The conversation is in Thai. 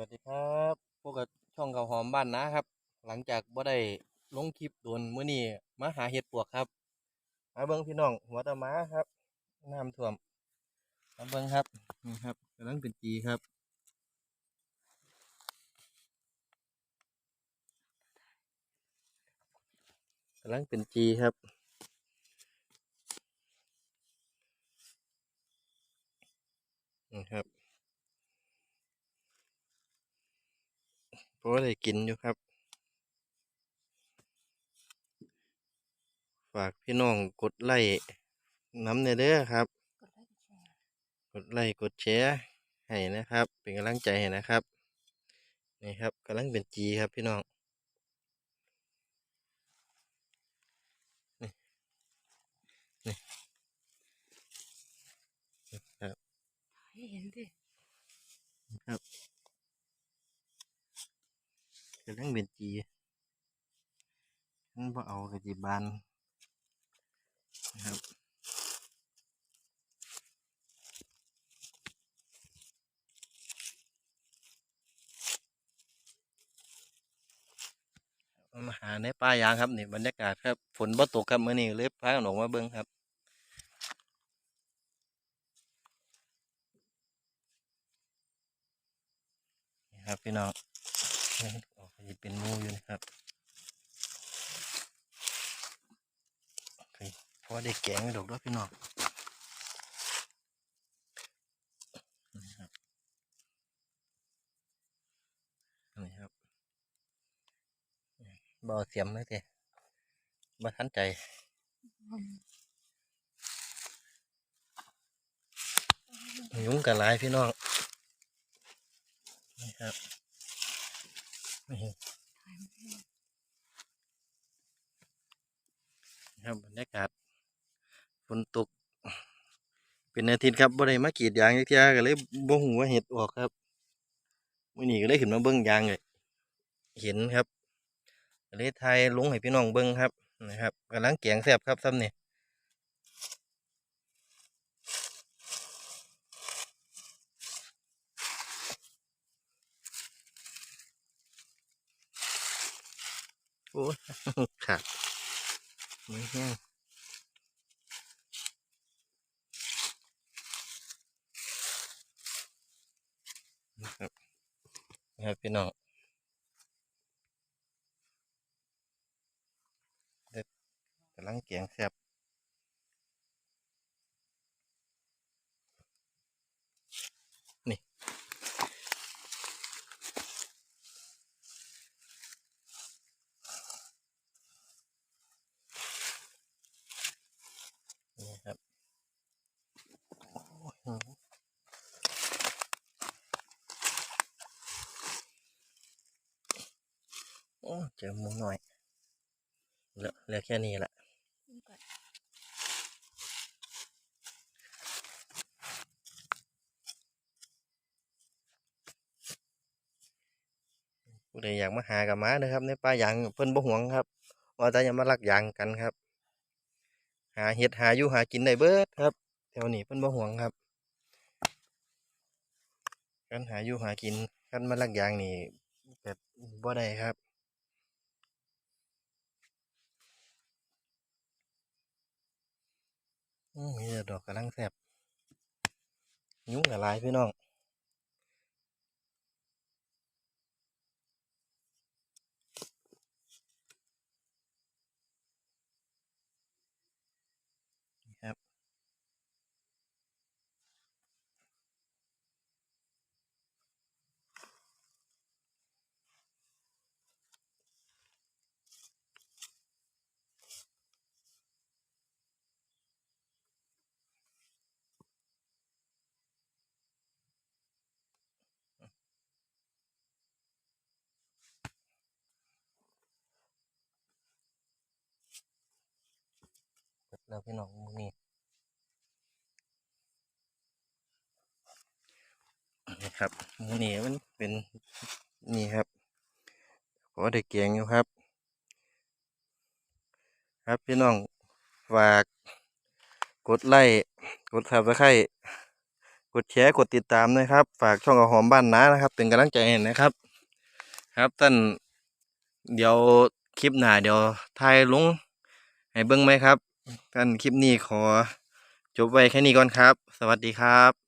วัสดีครับพวกกับช่องข้าวหอมบ้านนะครับ หลังจากบ่ได้ลงคลิปโดนมื้อนี้มาหาเห็ดปวกครับ มาเบิ่งพี่น้องหัวตะม้าครับน้ำท่วมมาเบิ่งครับนี่ครับกำลังเป็นจีครับกำลังเป็นจีครับนี่ครับ เพราะว่าได้กินอยู่ครับ ฝากพี่น้องกดไลค์น้ำในเด้อครับ กดไลค์กดแชร์ให้นะครับ เป็นกำลังใจให้นะครับ นี่ครับกำลังเป็นจีครับพี่น้องนี่นี่ครับ ให้เห็นดิ ครับ กำลังเป็นจีมันพอเอากระจีบานนะครับมาหาในป่ายางครับนี่บรรยากาศครับฝนบ่ตกครับมื้อนี้เลยพากันออกมาเบิ่งครับนี่ครับพี่น้อง กจะเป็นมูอยู่นะครับโอเพราะได้แกงดอกด้วยพี่น้องนี่ครับนี่ครับบ่เอเสียมเลยเต้บ่ทันใจยุงกันหลายพี่น้องนี่ครับ นี่ครับบรรยากาศฝนตก เป็นอาทิตย์ครับบ่ได้มากีดยางจักเที่ยก็เลยบ่ฮู้ว่าเห็ดออกครับมื้อนี้ก็เลยขึ้นมาเบิ่งยางเลยเห็นครับเลยถ่ายลงให้พี่น้องเบิ่งครับนะครับกำลังแกงแซ่บครับซ้ำเนี่โอ้ยขาดไม่แห้งนะครับนะครับพี่น้องกำลังเกียงแคบนี่ นี่ครับโอ้ยหนูโอ้ เจอหมูหน่อยเหลือเหลือแค่นี้แหละนี่ก่อนผู้ใดอยากมาหากับมานะครับ ในป่ายางเพิ่นบ่หวงครับ ว่าแต่อย่ามาลักยางกันครับ หาเห็ดหาอยู่หากินได้เบิดครับแถวนี้เพิ่นบ่หวงครับการหาอยู่หากินการมาลักยางนี่แบบบ่ได้ครับ มีแต่ดอกกำลังแสบยุ่งกับลายพี่น้อง แล้วพี่น้องมือนี้นะครับมือนี้มันเป็นนี่ครับพอได้เกียงอยู่ครับ ครับพี่น้องฝากกดไลค์กดซับสไครต์กดแชร์กดติดตามนะครับ ฝากช่องอาหอมบ้านนานะครับ เป็นกำลังใจให้นะครับ ครับท่านเดี๋ยวคลิปหน้าเดี๋ยวถ่ายลุงให้เบิ้งไหมครับ กันคลิปนี้ขอ จบไว้แค่นี้ก่อนครับ สวัสดีครับ